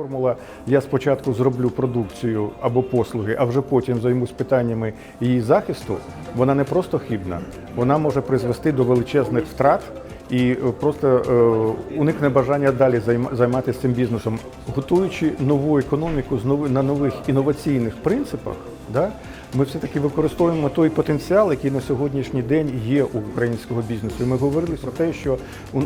Формула я спочатку зроблю продукцію або послуги, а вже потім займусь питаннями її захисту. Вона не просто хибна, вона може призвести до величезних втрат і е, просто е, уникне бажання далі займа- займатися цим бізнесом, готуючи нову економіку з на нових інноваційних принципах. Да, ми все-таки використовуємо той потенціал, який на сьогоднішній день є у українського бізнесу. І ми говорили про те, що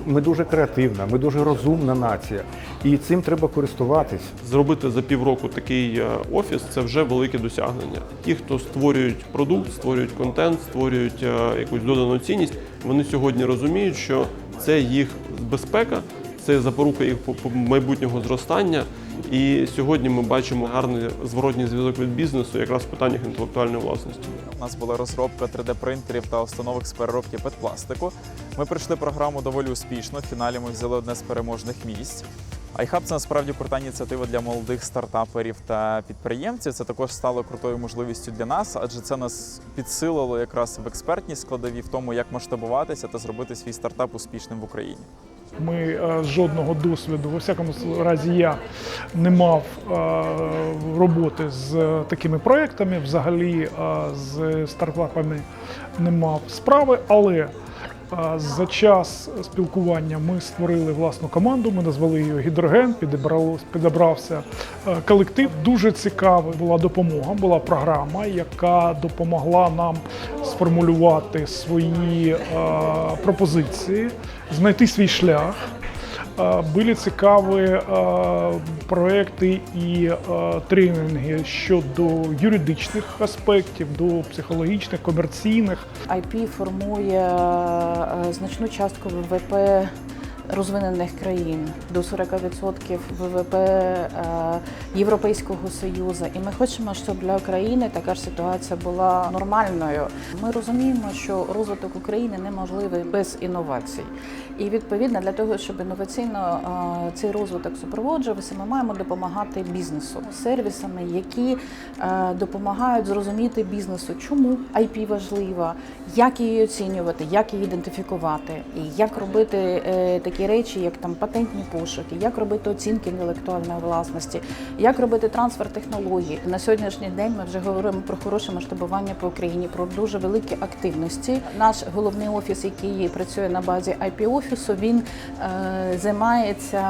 ми дуже креативна, ми дуже розумна нація, і цим треба користуватись. Зробити за півроку такий е, офіс це вже велике досягнення. Ті, хто створюють продукт, створюють контент, створюють е, якусь додану цінність, вони сьогодні розуміють, що це їх безпека, це запорука їх майбутнього зростання. І сьогодні ми бачимо гарний зворотній зв'язок від бізнесу, якраз в питаннях інтелектуальної власності. У нас була розробка 3D-принтерів та установок з переробки петпластику. Ми пройшли програму доволі успішно. В фіналі ми взяли одне з переможних місць. iHub – це насправді крута ініціатива для молодих стартаперів та підприємців. Це також стало крутою можливістю для нас, адже це нас підсилило якраз в експертній складові в тому, як масштабуватися та зробити свій стартап успішним в Україні. Ми е, жодного досвіду, во всякому разі, я не мав е, роботи з такими проектами, взагалі е, з стартапами не мав справи, але е, за час спілкування ми створили власну команду. Ми назвали її Гідроген. Підібрався е, колектив. Дуже цікава була допомога. Була програма, яка допомогла нам сформулювати свої е, пропозиції, знайти свій шлях. Е, Були цікаві е, проекти і е, тренінги щодо юридичних аспектів, до психологічних, комерційних. IP формує значну частку ВВП розвинених країн до 40% ВВП е, Європейського Союзу. І ми хочемо, щоб для України така ж ситуація була нормальною. Ми розуміємо, що розвиток України неможливий без інновацій. І відповідно для того, щоб інноваційно е, цей розвиток супроводжувався, ми маємо допомагати бізнесу сервісами, які е, допомагають зрозуміти бізнесу, чому IP важлива, як її оцінювати, як її ідентифікувати, і як робити е, такі речі, як там патентні пошуки, як робити оцінки інтелектуальної власності, як робити трансфер технологій. На сьогоднішній день ми вже говоримо про хороше масштабування по Україні, про дуже великі активності. Наш головний офіс, який працює на базі IP офісу, він е, займається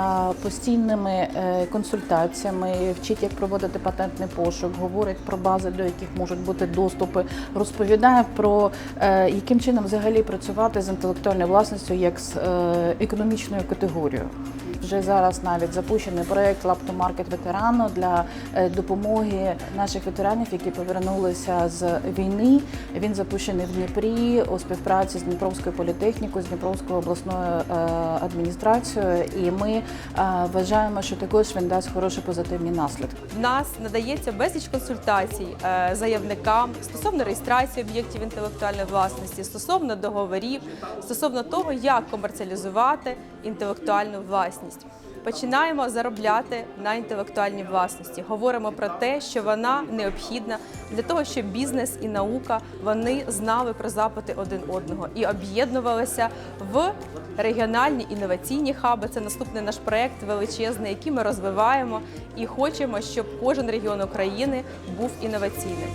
постійними е, консультаціями, вчить, як проводити патентний пошук, говорить про бази, до яких можуть бути доступи, розповідає про е, яким чином взагалі працювати з інтелектуальною власністю як з е, економічною категорією. Вже зараз навіть запущений проект to ветерану для е, допомоги наших ветеранів, які повернулися з війни. Він запущений в Дніпрі у співпраці з Дніпровською політехнікою, з Дніпровською обласною е, адміністрацією. І ми е, вважаємо, що також він дасть хороші позитивні наслідки. Нас надається безліч консультацій заявникам стосовно реєстрації об'єктів інтелектуальної власності, стосовно договорів, стосовно того, як комерціалізувати інтелектуальну власність. Починаємо заробляти на інтелектуальній власності. Говоримо про те, що вона необхідна для того, щоб бізнес і наука вони знали про запити один одного і об'єднувалися в регіональні інноваційні хаби. Це наступний наш проект величезний, який ми розвиваємо і хочемо, щоб кожен регіон України був інноваційним.